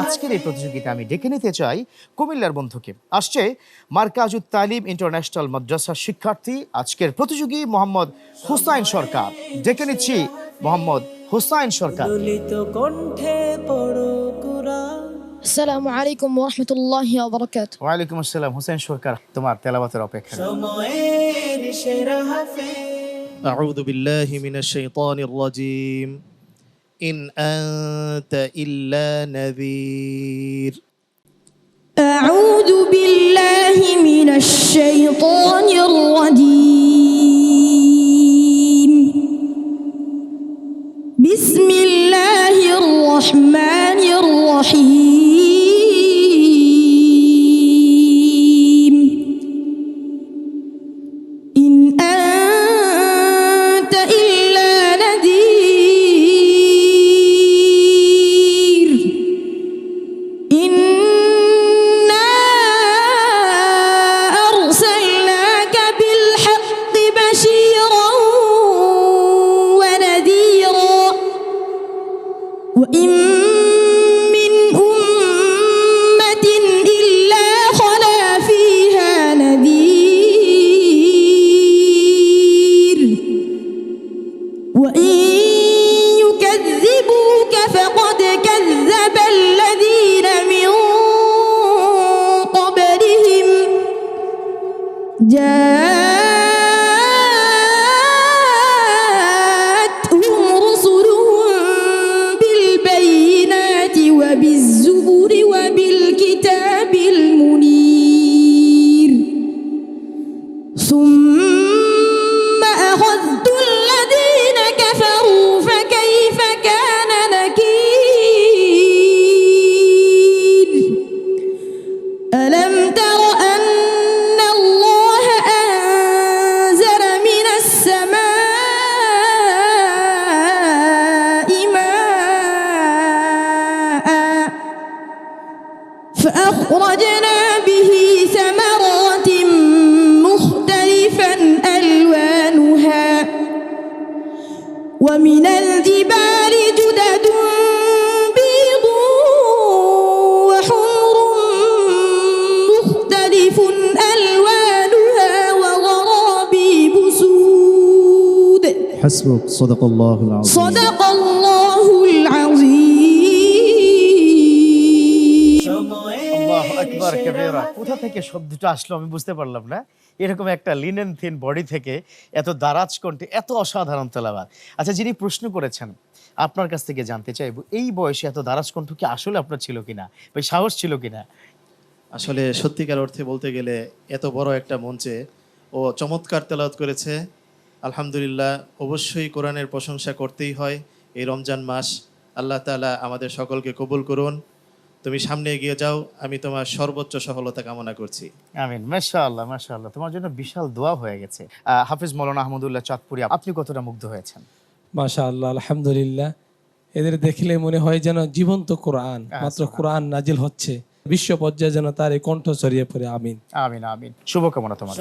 আজকের এই প্রতিযোগিতা আমি ডেকে নিতে চাই কুমিল্লার বন্ধুকে। আসছে মার্কাজুদ তালিম ইন্টারন্যাশনাল মাদ্রাসার শিক্ষার্থী। আজকের প্রতিযোগী মোহাম্মদ হুসাইন সরকার। ডেকে নিচ্ছি মোহাম্মদ হুসাইন সরকার। আসসালামু আলাইকুম ওরহমতুল্লাহি ওয়া বারাকাতুহু। ওয়া আলাইকুম আসসালাম হুসাইন সরকার তোমার তেলাওয়াতের অপেক্ষা। সময়ের সেরা হাফেজ। আউযু বিল্লাহি মিনাশ শাইতানির রাজীম। إن أنت إلا نذير. أعوذ بالله من الشيطان الرجيم. بسم الله الرحمن الرحيم. كذب الذين من قبلهم. جاءتهم ألم تر أن الله أنزل من السماء ماء فأخرجنا به ثمرات مختلفا ألوانها ومن الجبال হাসবুক সদাকল্লাহুল কোথা থেকে শব্দটা আসলো আমি বুঝতে পারলাম না। এরকম একটা লিনেন থিন বডি থেকে এত দারাজ কণ্ঠে এত অসাধারণ তেলাওয়াত। আচ্ছা যিনি প্রশ্ন করেছেন আপনার কাছ থেকে জানতে চাইব এই বয়সে এত দারাজ কণ্ঠ কি আসলে আপনার ছিল কিনা? ভাই সাহস ছিল কিনা? আসলে সত্যিকার অর্থে বলতে গেলে এত বড় একটা মঞ্চে ও চমৎকার তেলাওয়াত করেছে। আলহামদুলিল্লাহ অবশ্যই কোরআনের প্রশংসা করতেই হয় এই রমজান মাস। আল্লাহ তাআলা আমাদের সকলকে কবুল করুন। তুমি সামনে এগিয়ে যাও আমি তোমার সর্বোচ্চ সফলতা কামনা করছি। আমিন মাশা আল্লাহ মাশা আল্লাহ তোমার জন্য বিশাল দোয়া হয়ে গেছে। হাফিজ মৌলানা আহমদুল্লাহ চাঁদপুরি আপনি কতটা মুগ্ধ হয়েছেন? মাশা আল্লাহ আলহামদুলিল্লাহ। এদের দেখলে মনে হয় যেন জীবন্ত কোরআন মাত্র কোরআন নাজিল হচ্ছে। বিশ্ব পর্যায়ে যেন তার এই কণ্ঠ ছড়িয়ে পড়ে আমিন। আমিন আমিন। শুভকামনা তোমার